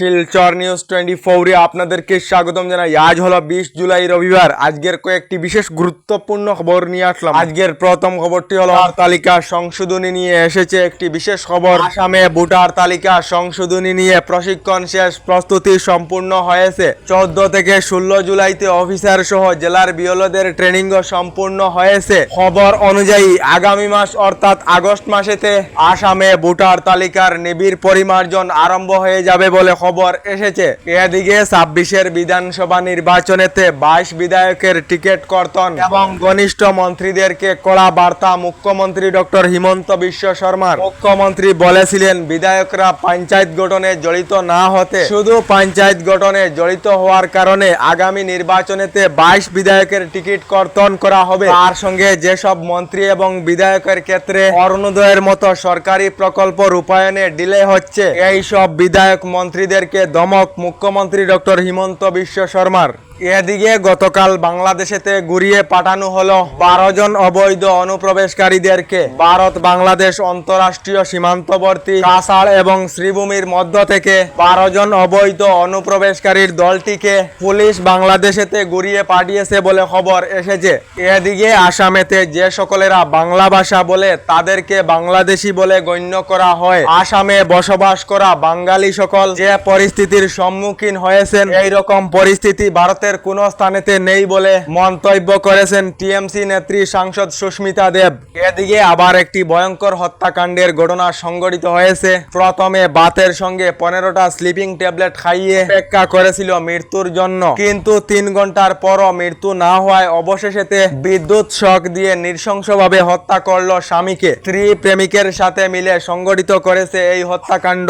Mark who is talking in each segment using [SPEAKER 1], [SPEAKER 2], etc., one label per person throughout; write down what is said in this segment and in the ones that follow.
[SPEAKER 1] Silchar news twenty ফোরে আপনাদেরকে স্বাগতম জানাই। আজ হলো বিশ জুলাই রবিবার। আজকের কয়েকটি বিশেষ গুরুত্বপূর্ণ খবর নিয়ে আসলাম। আজকের প্রথম খবরটি হলো তালিকা সংশোধনী নিয়ে এসেছে একটি বিশেষ খবর। আসামে ভোটার তালিকা সংশোধনী নিয়ে প্রশিক্ষণ শেষ, প্রস্তুতি সম্পূর্ণ হয়েছে। চোদ্দ থেকে ষোলো জুলাইতে অফিসার সহ জেলার বিওলদের ট্রেনিং সম্পূর্ণ হয়েছে। খবর অনুযায়ী, আগামী মাস অর্থাৎ আগস্ট মাসেতে আসামে ভোটার তালিকার নিবিড় পরিমার্জন আরম্ভ হয়ে যাবে বলে খবর এসেছে। এদিকে ছাব্বিশের বিধানসভা নির্বাচনেতে বাইশ বিধায়কের টিকিট কর্তন এবং ঘনিষ্ঠ মন্ত্রীদেরকে কড়া বার্তা মুখ্যমন্ত্রী ডক্টর হিমন্ত বিশ্ব শর্মার। মুখ্যমন্ত্রী বলেছিলেন, বিধায়করা পঞ্চায়েত গঠনে জড়িত না হতে, শুধু পঞ্চায়েত গঠনে জড়িত হওয়ার কারণে আগামী নির্বাচনেতে বাইশ বিধায়কের টিকিট কর্তন করা হবে। তার সঙ্গে যেসব মন্ত্রী এবং বিধায়কের ক্ষেত্রে অরুণোদয়ের মতো সরকারি প্রকল্প রূপায়নে ডিলে হচ্ছে, এই সব বিধায়ক মন্ত্রীদেরকে দমক মুখ্যমন্ত্রী ডক্টর হিমন্ত বিশ্ব শর্মার। এদিকে গতকাল বাংলাদেশেতে ঘুরিয়ে পাঠানো হলো বারো জন অবৈধ অনুপ্রবেশকারীদেরকে। ভারত, বাংলাদেশ অন্তরাষ্ট্রীয় সীমান্তবর্তী কাসার এবং শ্রীভূমির মধ্য থেকে বারো জন অবৈধ অনুপ্রবেশকারীর দলটিকে পুলিশ বাংলাদেশেতে ঘুরিয়ে পাঠিয়েছে বলে খবর এসেছে। এদিকে আসামেতে যে সকলেরা বাংলা ভাষা বলে তাদেরকে বাংলাদেশি বলে গণ্য করা হয়। আসামে বসবাস করা বাঙালি সকল যে পরিস্থিতির সম্মুখীন হয়েছেন এই রকম পরিস্থিতি ভারতের কোন স্থানেতে নেই বলে মন্তব্য করেছেন টিএমসি নেত্রী সাংসদ সুস্মিতা দেব। এদিকে আবার একটি ভয়ঙ্কর হত্যাকাণ্ডের ঘটনা সংঘটিত হয়েছে। প্রথমে বাতের সঙ্গে পনেরোটা স্লিপিং ট্যাবলেট খাইয়ে অপেক্ষা করেছিল মৃত্যুর জন্য। কিন্তু তিন ঘণ্টার পরও মৃত্যু না হওয়ায় অবশেষেতে বিদ্যুৎ শক দিয়ে নৃশংসভাবে হত্যা করল স্বামীকে। স্ত্রী প্রেমিকের সাথে মিলে সংগঠিত করেছে এই হত্যাকাণ্ড।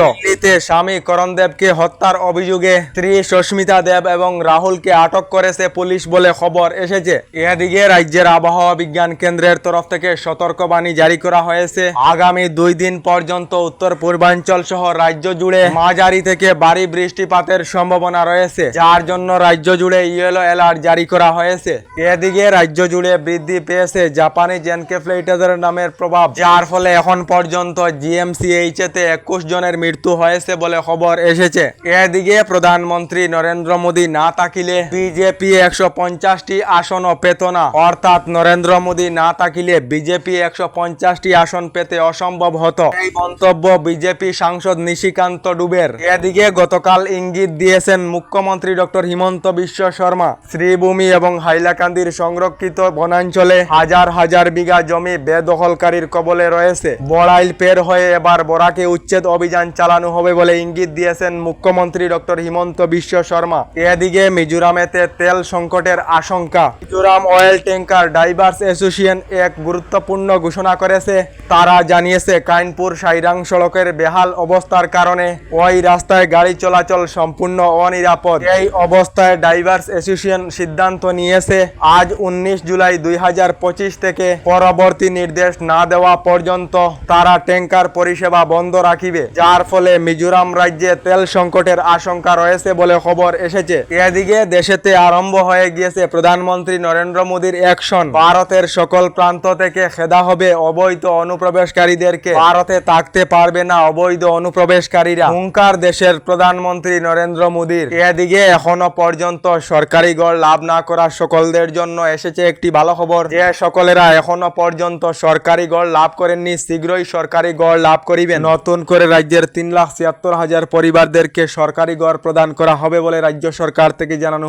[SPEAKER 1] স্বামী করণ দেবকে হত্যার অভিযোগে স্ত্রী সুস্মিতা দেব এবং রাহুলকে আটক করেছে, পুলিশ বলে খবর এসেছে। এদিকে রাজ্যের আবহাওয়া বিজ্ঞান কেন্দ্রের তরফ থেকে সতর্কবাণী জারি করা হয়েছে। আগামী দুই দিন পর্যন্ত উত্তর পূর্বাঞ্চল সহ রাজ্য জুড়ে মাঝারি থেকে ভারী বৃষ্টিপাতের সম্ভাবনা রয়েছে, যার জন্য রাজ্য জুড়ে ইয়েলো অ্যালার্ট জারি করা হয়েছে। এদিকে রাজ্য জুড়ে বৃদ্ধি পেয়েছে জাপানি জেনকেফ্লাইটাসের নামের প্রভাব, যার ফলে এখন পর্যন্ত জিএমসিএইচ তে একুশ জনের মৃত্যু হয়েছে বলে খবর এসেছে। এদিকে প্রধানমন্ত্রী নরেন্দ্র মোদী না তাকিলে বিজেপি একশো পঞ্চাশটি আসনও পেত না অর্থাৎ নরেন্দ্র মোদী না থাকিলে বিজেপি একশো পঞ্চাশটি আসন পেতে অসম্ভব হতো। এই মন্তব্য বিজেপি সাংসদ নিশিকান্ত ডুবের। এদিকে গতকাল ইঙ্গিত দিয়েছেন মুখ্যমন্ত্রী ডক্টর হিমন্ত বিশ্ব শর্মা। শ্রীভূমি এবং হাইলাকান্দির সংরক্ষিত বনাঞ্চলে হাজার হাজার বিঘা জমি বেদখলকারীর কবলে রয়েছে। বড়াইল পের হয়ে এবার বরাকে উচ্ছেদ অভিযান চালানো হবে বলে ইঙ্গিত দিয়েছেন মুখ্যমন্ত্রী ডক্টর হিমন্ত বিশ্ব শর্মা। এদিকে মিজোরামেতে তেল সংকটের আশঙ্কা। Mizoram oil tanker drivers association এক গুরুত্বপূর্ণ ঘোষণা করেছে। তারা জানিয়েছে কাইনপুর সাইরাং সড়কের বেহাল অবস্থার কারণে ওই রাস্তায় গাড়ি চলাচল সম্পূর্ণ অনিরাপদ। এই অবস্থায় ডাইভার্স অ্যাসোসিয়েশন সিদ্ধান্ত নিয়েছে, আজ উনিশ জুলাই দুই হাজার পঁচিশ থেকে পরবর্তী নির্দেশ না দেওয়া পর্যন্ত তারা ট্যাঙ্কার পরিষেবা বন্ধ রাখিবে। যার ফলে মিজোরাম রাজ্যে তেল সংকটের আশঙ্কা রয়েছে বলে খবর এসেছে। এদিকে দেশেতে আরম্ভ হয়ে গিয়েছে প্রধানমন্ত্রী নরেন্দ্র মোদীর অ্যাকশন ভারতের সকল প্রান্ত থেকে খেদা হবে অবৈধ অনুপ্রবেশকারীদেরকে। ভারতে থাকতে পারবে না অবৈধ অনুপ্রবেশকারীরা। হুঙ্কার দেশের প্রধানমন্ত্রী নরেন্দ্র মোদীর। এদিকে এখনও পর্যন্ত সরকারি গড় লাভ না করা সকলদের জন্য এসেছে একটি ভালো খবর। যে সকলেরা এখনও পর্যন্ত সরকারি গড় লাভ করেননি, শীঘ্রই সরকারি গড় লাভ করিবে নতুন করে রাজ্যের তিন লাখ ছিয়াত্তর হাজার পরিবারদেরকে সরকারি গড় প্রদান করা হবে বলে রাজ্য সরকার থেকে জানানো